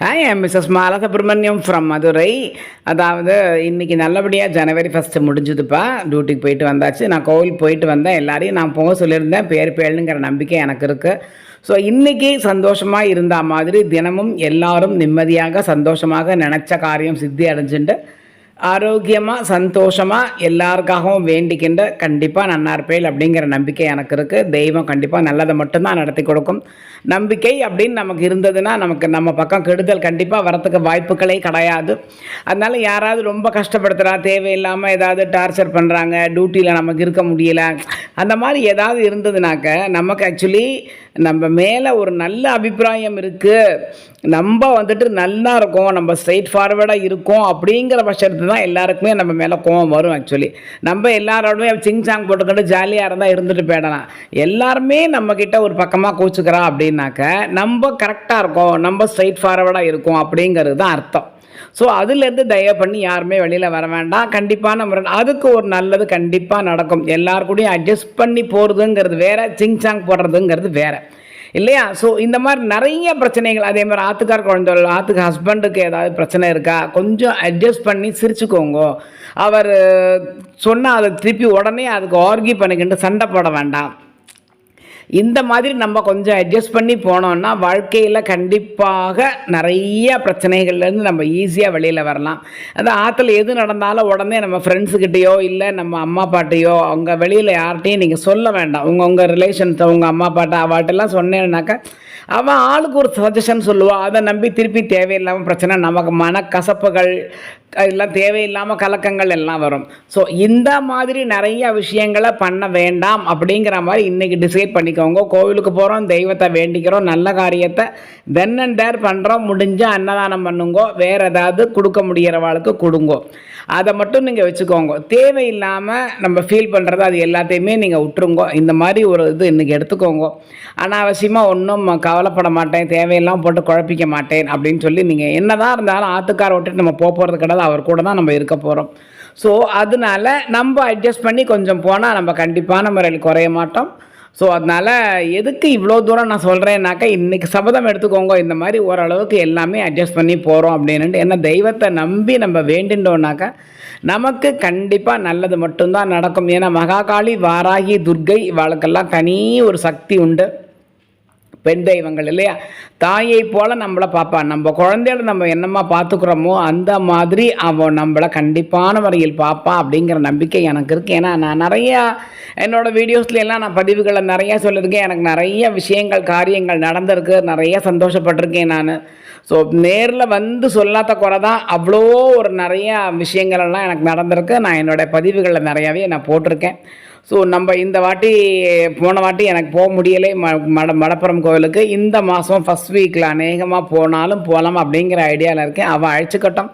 Hi I'm Mrs Malasubramaniam from Madurai அதாவது இன்றைக்கி நல்லபடியாக ஜனவரி ஃபஸ்ட்டு முடிஞ்சுதுப்பா. டியூட்டிக்கு போயிட்டு வந்தாச்சு. நான் கோவில் போயிட்டு வந்தேன். எல்லாரையும் நான் போக சொல்லியிருந்தேன். பேர் பேருங்கிற நம்பிக்கை எனக்கு இருக்குது ஸோ இன்றைக்கி சந்தோஷமாக இருந்த மாதிரி தினமும் எல்லாரும் நிம்மதியாக சந்தோஷமாக நினச்ச காரியம் சித்தி அடைஞ்சுட்டு ஆரோக்கியமாக சந்தோஷமாக எல்லாருக்காகவும் வேண்டிக்கின்ற கண்டிப்பாக நன்னா இருப்பேன் அப்படிங்கிற நம்பிக்கை எனக்கு இருக்குது தெய்வம் கண்டிப்பாக நல்லதை மட்டும்தான் நடத்தி கொடுக்கும். நம்பிக்கை அப்படின்னு நமக்கு இருந்ததுன்னா நமக்கு நம்ம பக்கம் கெடுதல் கண்டிப்பாக வரத்துக்கு வாய்ப்புகளே கிடையாது. அதனால் யாராவது ரொம்ப கஷ்டப்படுத்துகிறா தேவையில்லாமல் ஏதாவது டார்ச்சர் பண்ணுறாங்க டியூட்டியில் நமக்கு இருக்க முடியல அந்த மாதிரி ஏதாவது இருந்ததுனாக்க நமக்கு ஆக்சுவலி நம்ம மேலே ஒரு நல்ல அபிப்பிராயம் இருக்குது நம்ம வந்துட்டு நல்லா இருக்கோம் நம்ம ஸ்ட்ரெயிட் ஃபார்வர்டாக இருக்கோம் அப்படிங்கிற தான் எல்லாருக்குமே நம்ம மேலே கோவம் வரும் ஆக்சுவலி நம்ம எல்லாரோடமே சிங் சாங் போட்டுக்கிட்டு ஜாலியாக இருந்தால் இருந்துட்டு போயிடலாம். எல்லாருமே நம்மக்கிட்ட ஒரு பக்கமாக கூச்சுக்கிறா அப்படின்னாக்க நம்ம கரெக்டாக இருக்கோம் நம்ம ஸ்ட்ரைட் ஃபார்வர்டாக இருக்கும் அப்படிங்கிறது தான் அர்த்தம். ஸோ அதுலேருந்து தயவு பண்ணி யாருமே வெளியில் வர வேண்டாம். கண்டிப்பான முறை அதுக்கு ஒரு நல்லது கண்டிப்பாக நடக்கும். எல்லாருக்கூடையும் அட்ஜஸ்ட் பண்ணி போகிறதுங்கிறது வேறு சிங் சாங் போடுறதுங்கிறது வேறு. இல்லையா? ஸோ இந்த மாதிரி நிறைய பிரச்சனைகள் அதே மாதிரி ஆத்துக்கார் குழந்தை ஆத்துக்கு ஹஸ்பண்டுக்கு ஏதாவது பிரச்சனை இருக்கா? கொஞ்சம் அட்ஜஸ்ட் பண்ணி சிரிச்சுக்கோங்க. அவர் சொன்னால் அதை திருப்பி உடனே அதுக்கு ஆர்கி பண்ணிக்கிட்டு சண்டை போட வேண்டாம். இந்த மாதிரி நம்ம கொஞ்சம் அட்ஜஸ்ட் பண்ணி போனோம்னா வாழ்க்கையில் கண்டிப்பாக நிறைய பிரச்சனைகள்லேருந்து நம்ம ஈஸியாக வெளியில் வரலாம். அது ஆற்றுல எது நடந்தாலும் உடனே நம்ம ஃப்ரெண்ட்ஸுக்கிட்டேயோ இல்லை நம்ம அம்மா பாட்டையோ அவங்க வெளியில் யார்கிட்டையும் நீங்கள் சொல்ல வேண்டாம். உங்கள் உங்கள் ரிலேஷன்ஸ் உங்கள் அம்மா பாட்டை அவாட்டெல்லாம் சொன்னேன்னாக்கா அவன் ஆளுக்கு ஒரு சஜஷன் சொல்லுவாள் அதை நம்பி திருப்பி தேவையில்லாமல் பிரச்சனை நமக்கு மனக்கசப்புகள் எல்லாம் தேவையில்லாமல் கலக்கங்கள் எல்லாம் வரும். ஸோ இந்த மாதிரி நிறைய விஷயங்களை பண்ண வேண்டாம் அப்படிங்கிற மாதிரி இன்றைக்கி டிசைட் பண்ணிக்கோங்க. கோவிலுக்கு போகிறோம் தெய்வத்தை வேண்டிக்கிறோம் நல்ல காரியத்தை தென் அண்ட் தேர் பண்ணுறோம் முடிஞ்சால் அன்னதானம் பண்ணுங்கோ வேறு ஏதாவது கொடுக்க முடிகிறவாளுக்கு கொடுங்கோ. அதை மட்டும் நீங்கள் வச்சுக்கோங்க. தேவையில்லாமல் நம்ம ஃபீல் பண்ணுறது அது எல்லாத்தையுமே நீங்கள் விட்டுருங்கோ. இந்த மாதிரி ஒரு இது இன்றைக்கி எடுத்துக்கோங்க. அனாவசியமாக ஒன்றும் கவலைப்பட மாட்டேன் தேவையெல்லாம் போட்டு குழப்பிக்க மாட்டேன் அப்படின்னு சொல்லி நீங்கள் என்ன தான் இருந்தாலும் ஆத்துக்கார விட்டுட்டு நம்ம போக போகிறது கிடையாது. அவர் கூட தான் நம்ம இருக்க போகிறோம் ஸோ அதனால நம்ம அட்ஜஸ்ட் பண்ணி கொஞ்சம் போனால் நம்ம கண்டிப்பான முறையில் குறைய மாட்டோம். ஸோ அதனால் எதுக்கு இவ்வளோ தூரம் நான் சொல்கிறேன்னாக்கா இன்றைக்கி சபதம் எடுத்துக்கோங்க. இந்த மாதிரி ஓரளவுக்கு எல்லாமே அட்ஜஸ்ட் பண்ணி போகிறோம் அப்படின்ட்டு ஏன்னா தெய்வத்தை நம்பி நம்ம வேண்டின்றோம்னாக்கா நமக்கு கண்டிப்பாக நல்லது மட்டும்தான் நடக்கும். ஏன்னா மகாகாளி வாராகி துர்கை இவாளுக்கெல்லாம் தனி ஒரு சக்தி உண்டு. பெண் தெய்வங்கள் இல்லையா? தாயை போல் நம்மளை பார்ப்பான் நம்ம குழந்தையோட நம்ம என்னமா பார்த்துக்குறோமோ அந்த மாதிரி அவன் நம்மளை கண்டிப்பான முறையில் பார்ப்பான் அப்படிங்கிற நம்பிக்கை எனக்கு இருக்குது ஏன்னா நான் நிறையா என்னோடய வீடியோஸ்லாம் நான் பதிவுகளை நிறையா சொல்லியிருக்கேன். எனக்கு நிறைய விஷயங்கள் காரியங்கள் நடந்திருக்கு. நிறைய சந்தோஷப்பட்டிருக்கேன் நான். ஸோ நேரில் வந்து சொல்லாத குறை தான் அவ்வளோ ஒரு நிறையா விஷயங்களெல்லாம் எனக்கு நடந்திருக்கு. நான் என்னோடய பதிவுகளில் நிறையாவே நான் போட்டிருக்கேன். ஸோ நம்ம இந்த வாட்டி போன வாட்டி எனக்கு போக முடியலை. ம மட மடப்புறம் கோவிலுக்கு. இந்த மாதம் ஃபஸ்ட் வீக்கில் அநேகமாக போனாலும் போகலாம் அப்படிங்கிற ஐடியாவில் இருக்கேன். அவள் அழைச்சிக்கட்டும்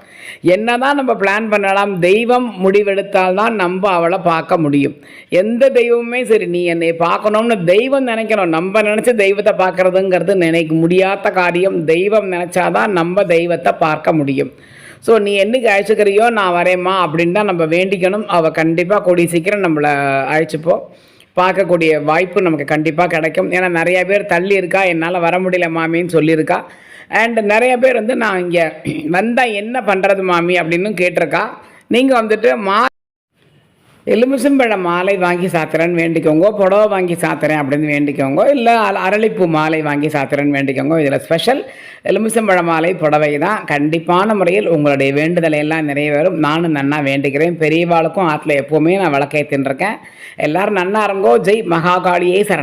என்ன தான் நம்ம பிளான் பண்ணலாம் தெய்வம் முடிவெடுத்தால் தான் நம்ம அவளை பார்க்க முடியும். எந்த தெய்வமுமே சரி நீ என்னை பார்க்கணும்னு தெய்வம் நினைக்கணும். நம்ம நினச்சி தெய்வத்தை பார்க்குறதுங்கிறது நினைக்க முடியாத காரியம். தெய்வம் நினச்சாதான் நம்ம தெய்வத்தை பார்க்க முடியும். ஸோ நீ என்னைக்கு அழைச்சிக்கிறியோ நான் வரேம்மா அப்படின்னு தான் நம்ம வேண்டிக்கணும். அவள் கண்டிப்பாக கூடிய சீக்கிரம் நம்மளை அழைச்சிப்போம் பார்க்கக்கூடிய வாய்ப்பு நமக்கு கண்டிப்பாக கிடைக்கும். ஏன்னா நிறைய பேர் தள்ளி இருக்கா என்னால் வர முடியல மாமின்னு சொல்லியிருக்கா. அண்ட் நிறைய பேர் வந்து நான் இங்கே வந்தால் என்ன பண்ணுறது மாமி? அப்படின்னு கேட்டிருக்கா. நீங்கள் வந்துட்டு மா எலுமிச்சம்பழம் மாலை வாங்கி சாத்துறேன்னு வேண்டிக்கோங்க புடவை வாங்கி சாத்துறேன் அப்படின்னு வேண்டிக்கோங்க இல்லை அரளிப்பூ மாலை வாங்கி சாத்துறேன்னு வேண்டிக்கோங்க. இதில் ஸ்பெஷல் எலுமிச்சம்பழ மாலை புடவை தான் கண்டிப்பான முறையில் உங்களுடைய வேண்டுதலை எல்லாம் நிறைவேறும். நானும் நன்னா வேண்டிக்கிறேன். பெரியவாளுக்கும் ஆற்றுல எப்போவுமே நான் விளக்கேற்றின்னு இருக்கேன். எல்லோரும் நன்னா இருங்கோ. ஜெய் மகாகாளியே சரண்.